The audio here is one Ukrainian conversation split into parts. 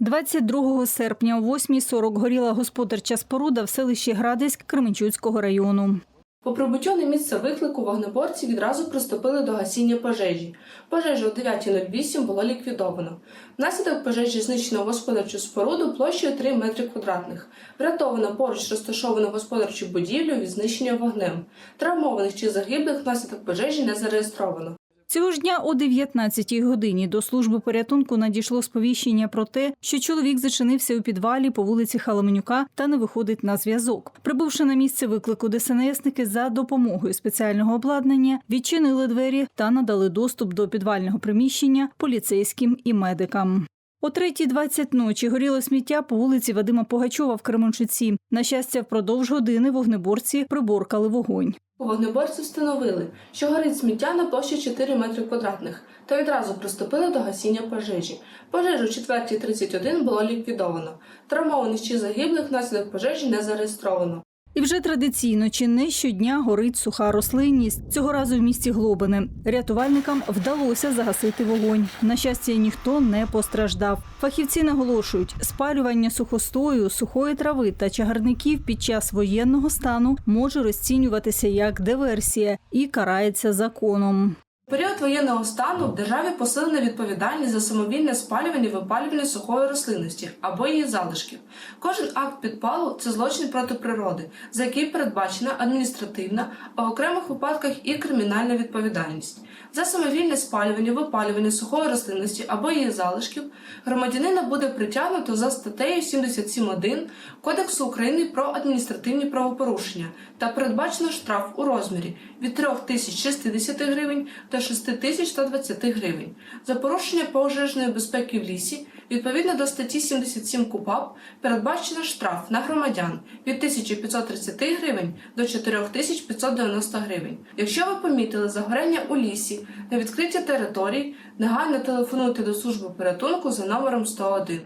22 серпня о 8.40 горіла господарча споруда в селищі Градиськ Кременчуцького району. По прибуттю на місце виклику вогнеборці відразу приступили до гасіння пожежі. Пожежу о 9.08 було ліквідовано. Внаслідок пожежі знищено господарчу споруду площею 3 метри квадратних. Врятовано поруч розташовану господарчу будівлю від знищення вогнем. Травмованих чи загиблих внаслідок пожежі не зареєстровано. Цього ж дня о 19-й годині до служби порятунку надійшло сповіщення про те, що чоловік зачинився у підвалі по вулиці Халаменюка та не виходить на зв'язок. Прибувши на місце виклику ДСНСники за допомогою спеціального обладнання, відчинили двері та надали доступ до підвального приміщення поліцейським і медикам. О 3.20 ночі горіло сміття по вулиці Вадима Погачова в Кременчуці. На щастя, впродовж години вогнеборці приборкали вогонь. Вогнеборці встановили, що горить сміття на площі 4 метри квадратних, та відразу приступили до гасіння пожежі. Пожежу о 4.31 було ліквідовано. Травмованих чи загиблих внаслідок пожежі не зареєстровано. І вже традиційно чи не щодня горить суха рослинність. Цього разу в місті Глобине. Рятувальникам вдалося загасити вогонь. На щастя, ніхто не постраждав. Фахівці наголошують, спалювання сухостою, сухої трави та чагарників під час воєнного стану може розцінюватися як диверсія і карається законом. Період воєнного стану в державі посилена відповідальність за самовільне спалювання і випалювання сухої рослинності або її залишків. Кожен акт підпалу це злочин проти природи, за який передбачена адміністративна, а в окремих випадках і кримінальна відповідальність. За самовільне спалювання, випалювання сухої рослинності або її залишків громадянина буде притягнуто за статтею 77.1 Кодексу України про адміністративні правопорушення та передбачено штраф у розмірі від 3060 гривень до 6120 гривень. За порушення пожежної безпеки в лісі відповідно до статті 77 КУПАП передбачено штраф на громадян від 1530 гривень до 4590 гривень. Якщо ви помітили загорання у лісі на відкритій території, негайно телефонуйте до служби порятунку за номером 101.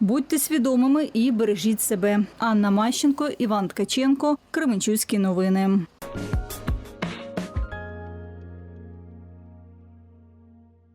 Будьте свідомими і бережіть себе. Анна Мащенко, Іван Ткаченко, Кременчуцькі новини.